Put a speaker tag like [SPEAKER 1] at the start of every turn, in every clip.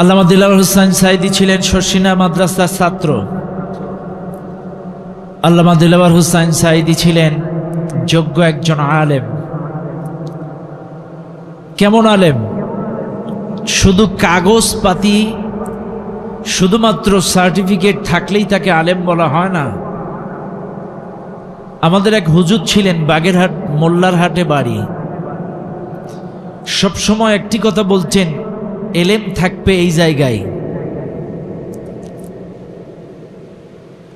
[SPEAKER 1] আল্লামা দিলার হোসেন সাইদি ছিলেন শর্ষিনা মাদ্রাসার ছাত্র। আল্লামা দিলাবার হুসাইন সাইদি ছিলেন যোগ্য একজন আলেম। কেমন আলেম? শুধু কাগজপাতি শুধুমাত্র সার্টিফিকেট থাকলেই তাকে আলেম বলা হয় না। আমাদের এক হুজুর ছিলেন বাগেরহাট মোল্লার হাটে বাড়ি। সবসময় একটি কথা বলছেন এলেম থাকবে এই জায়গায়।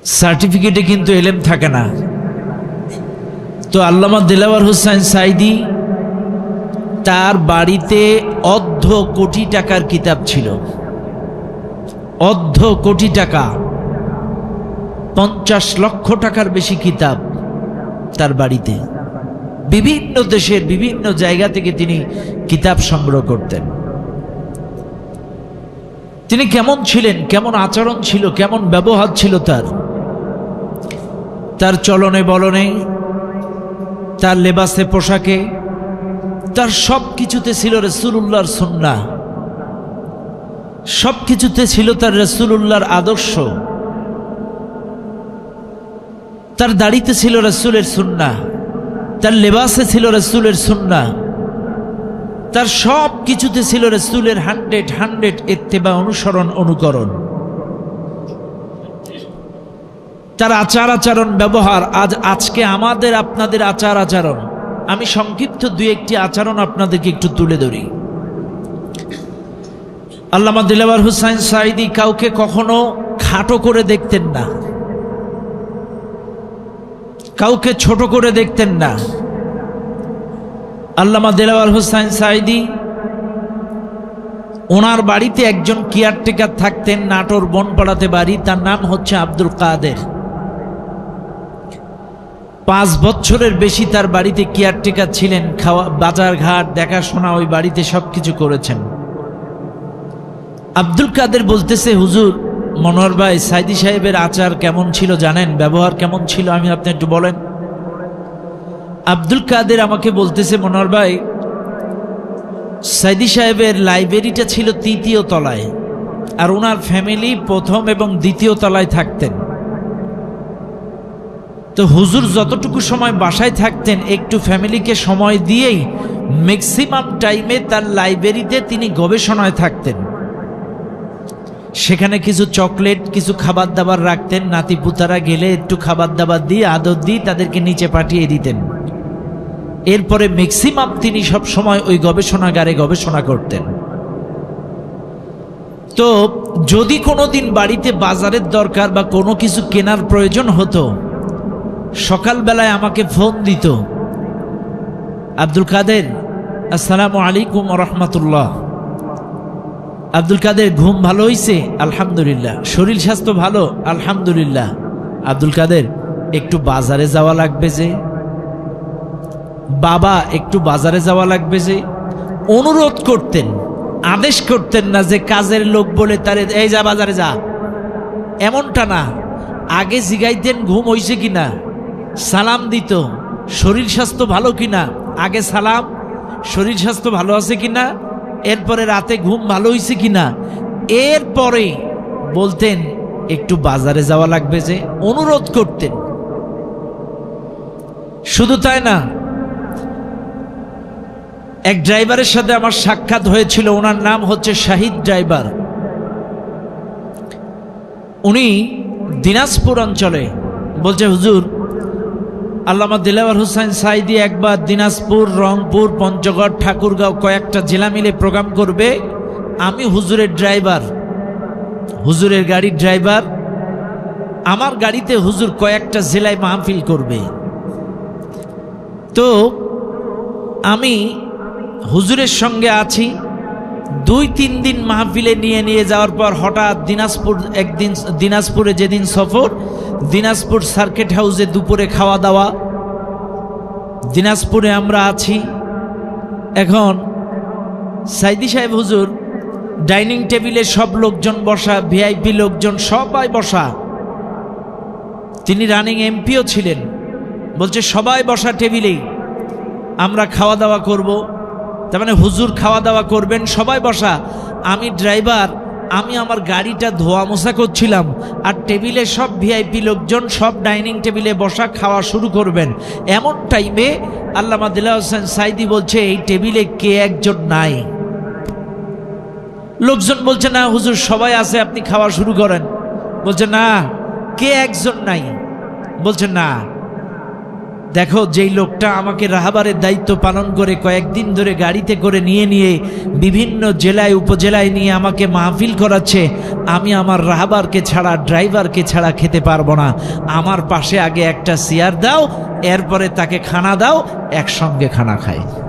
[SPEAKER 1] সার্টিফিকেটে কিন্তু এলেম থাকে না। তো আল্লামা দিলাওয়ার হোসেন সাইদি তার বাড়িতে অর্ধ কোটি টাকার কিতাব ছিল। অর্ধ কোটি টাকা, পঞ্চাশ লক্ষ টাকার বেশি কিতাব তার বাড়িতে। বিভিন্ন দেশের বিভিন্ন জায়গা থেকে তিনি কিতাব সংগ্রহ করতেন। তিনি কেমন ছিলেন, কেমন আচরণ ছিল, কেমন ব্যবহার ছিল তার? তার চলনে বলনে, তার লেবাসে পোশাকে, তার সব কিছুতে ছিল রসুল্লাহর সন্না সব কিছুতে ছিল তার রসুল্লাহর আদর্শ। তার দাড়িতে ছিল রসুলের সুন্না তার লেবাসে ছিল রসুলের সুন্না তার সব কিছুতে ছিল রসুলের হান্ড্রেড হান্ড্রেড এত্তেবা অনুসরণ, অনুকরণ। তার আচার আচরণ, ব্যবহার, আজ আজকে আমাদের আপনাদের আচার আচরণ। আমি সংক্ষিপ্ত দুই একটি আচরণ আপনাদেরকে একটু তুলে ধরি। আল্লামা দিলাবার হুসাইন সাইদি কাউকে কখনো খাটো করে দেখতেন না। কাউকে ছোট করে দেখতেন না। আল্লামা দিলাবার হুসাইন সাইদি ওনার বাড়িতে একজন কেয়ারটেকার থাকতেন নাটোর বনপাড়াতে বাড়ি, তার নাম হচ্ছে আব্দুল কাদের। পাঁচ বছরের বেশি তার বাড়িতে কেয়ারটেকার ছিলেন, খাওয়া, বাজার ঘাট, দেখাশোনা, ওই বাড়িতে সব কিছু করেছেন। আব্দুল কাদের বলতেছে, হুজুর, মনোহর ভাই সাইদি সাহেবের আচার কেমন ছিল জানেন? ব্যবহার কেমন ছিল? আমি আপনি একটু বলেন। আব্দুল কাদের আমাকে বলতেছে মনোহর ভাই, সাইদি সাহেবের লাইব্রেরিটা ছিল তৃতীয় তলায় আর ওনার ফ্যামিলি প্রথম এবং দ্বিতীয় তলায় থাকতেন। তো হুজুর যতটুকু সময় বাসায় থাকতেন, একটু ফ্যামিলিকে সময় দিয়েই ম্যাক্সিমাম টাইমে তার লাইব্রেরিতে তিনি গবেষণায় থাকতেন। সেখানে কিছু চকলেট, কিছু খাবার দাবার রাখতেন নাতি পুতারা গেলে একটু খাবার দাবার দিয়ে আদর দিয়ে তাদেরকে নিচে পাঠিয়ে দিতেন। এরপরে ম্যাক্সিমাম তিনি সব সময় ওই গবেষণাগারে গবেষণা করতেন। তো যদি কোনোদিন বাড়িতে বাজারের দরকার বা কোনো কিছু কেনার প্রয়োজন হতো, সকালবেলায় আমাকে ফোন দিত, আব্দুল কাদের, আসসালামু আলাইকুম রহমতুল্লাহ। আব্দুল কাদের, ঘুম ভালো হইছে? আলহামদুলিল্লাহ। শরীর স্বাস্থ্য ভালো? আলহামদুলিল্লাহ। আব্দুল কাদের, একটু বাজারে যাওয়া লাগবে যে। বাবা, একটু বাজারে যাওয়া লাগবে যে। অনুরোধ করতেন, আদেশ করতেন না যে কাজের লোক বলে তারে, এই যা বাজারে যা। এমনটা না। আগে জিগাইতেন ঘুম হইছে কিনা, সালাম দিত, শরীর স্বাস্থ্য ভালো কিনা, আগে সালাম, শরীর স্বাস্থ্য ভালো আছে কিনা, এরপরে রাতে ঘুম ভালো হয়েছে কিনা, এরপরে বলতেন, একটু বাজারে যাওয়া লাগবে যে। অনুরোধ করতেন। শুধু তাই না এক ড্রাইভারের সাথে আমার সাক্ষাৎ হয়েছিল, ওনার নাম হচ্ছে শাহিদ ড্রাইভার। উনি দিনাজপুর অঞ্চলে বলছে, হুজুর, আল্লামা দিলাওয়ার হুসাইন সাইদি একবার দিনাজপুর, রংপুর, পঞ্চগড়, ঠাকুরগাঁও কয়েকটা জেলা মিলে প্রোগ্রাম করবে। আমি হুজুরের ড্রাইভার, হুজুরের গাড়ির ড্রাইভার। আমার গাড়িতে হুজুর কয়েকটা জেলায় মাহফিল করবে। তো আমি হুজুরের সঙ্গে আছি। দুই, তিন দিন মাহফিলে নিয়ে নিয়ে যাওয়ার পর হঠাৎ দিনাজপুর একদিন, দিনাজপুরে যেদিন সফর, দিনাজপুর সার্কিট হাউসে দুপুরে খাওয়া দাওয়া। দিনাজপুরে আমরা আছি। এখন সাইদি সাহেব হুজুর, ডাইনিং টেবিলে সব লোকজন বসা, ভিআইপি লোকজন সবাই বসা। তিনি রানিং এমপিও ছিলেন। বলছে, সবাই বসা টেবিলেই। আমরা খাওয়া দাওয়া করব। তার মানে হুজুর খাওয়া দাওয়া করবেন, সবাই বসা। আমি ড্রাইভার, আমি আমার গাড়িটা ধোয়া মোছা করছিলাম, আর টেবিলে সব ভিআইপি লোকজন, সব ডাইনিং টেবিলে বসা খাওয়া শুরু করবেন। এমন টাইমে আল্লামা দিলা হোসেন সাইদি বলছে, এই টেবিলে কে একজন নাই? লোকজন বলছে, না হুজুর, সবাই আছে, আপনি খাওয়া শুরু করেন। বলছে, না, কে একজন নাই? বলছে, না। দেখো, যেই লোকটা আমাকে রাহাবারের দায়িত্ব পালন করে কয়েকদিন ধরে গাড়িতে করে নিয়ে নিয়ে বিভিন্ন জেলায়, উপজেলায় নিয়ে আমাকে মাহফিল করাচ্ছে, আমি আমার রাহাবারকে ছাড়া, ড্রাইভারকে ছাড়া খেতে পারব না। আমার পাশে আগে একটা চেয়ার দাও, এরপরে তাকে খানা দাও, একসঙ্গে খানা খাই।